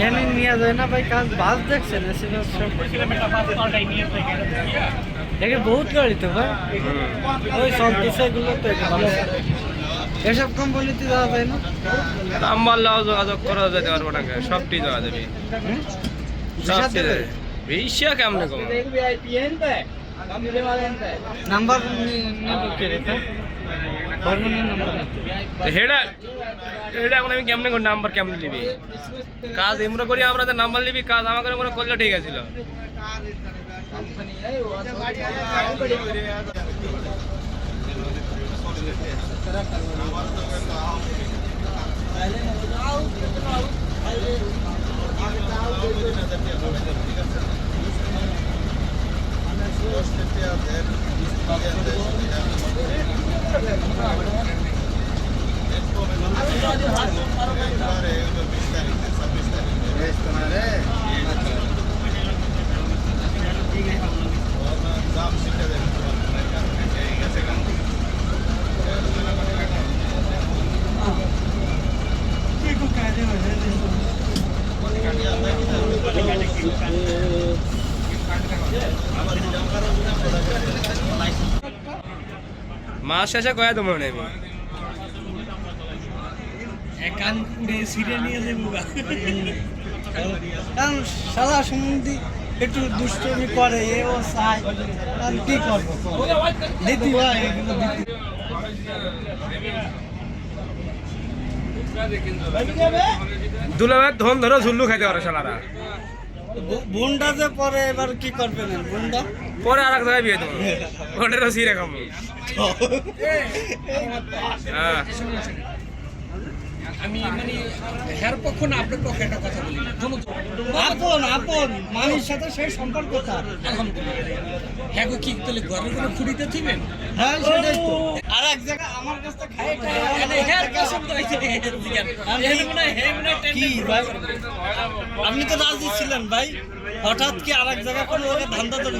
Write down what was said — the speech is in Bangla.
এনে নিয়ে যায় না ভাই কাজ বাস দেখছেন এসে বহুত গাড়ি তো ভাই। ওই চলতেছে এগুলো তো ভালো। এসব কোম্পানিতে যাওয়া যায় না? দাম বাড়লেও যোগাযোগ করা যেতে পারব না সবটি দেওয়া যাবে? সব? বেশিয়া কেমনে কম? নাম্বার হেডা হেডা এখন আমি কেমনে কোন নাম্বার কেমনে নিবি? কাজ এমরা করি, আমরা নাম্বার নিবি, কাজ আমাকে মনে করলে ঠিক আছিল মাস শেষে কয়া তো মনে আমি একান উড়ে ছিঁড়ে নিয়ে যাব কারণ সারা সম্বন্ধে একটু দুষ্টমি করে এ ও চায়। আর কি করব? দিদি ভাই এগুলো দিদি। দুলাভাই ধন ধরো ঝুল্লু খাইতে পারে শালারা। বোনটা যে পরে এবার কি করবে না? বোনটা পরে আর এক জায়গায় বিয়ে দেবো। সিরে খাব। হ্যাঁ। আমি মানে হের পক্ষ না আপনার পক্ষে একটা কথা বলি। আপন আপন। মানুষের সাথে সেই সম্পর্ক তার। আলহামদুলিল্লাহ। হ্যাঁ গো কি তাহলে ঘরের কোনো খুঁড়িতে থিবেন? হ্যাঁ সেটাই তো। আর এক জায়গায় আমার কাছে খাই আপনি তো রাজি ছিলেন ভাই। হঠাৎ কি আর এক জায়গায় কোনো ধান্দা ধরে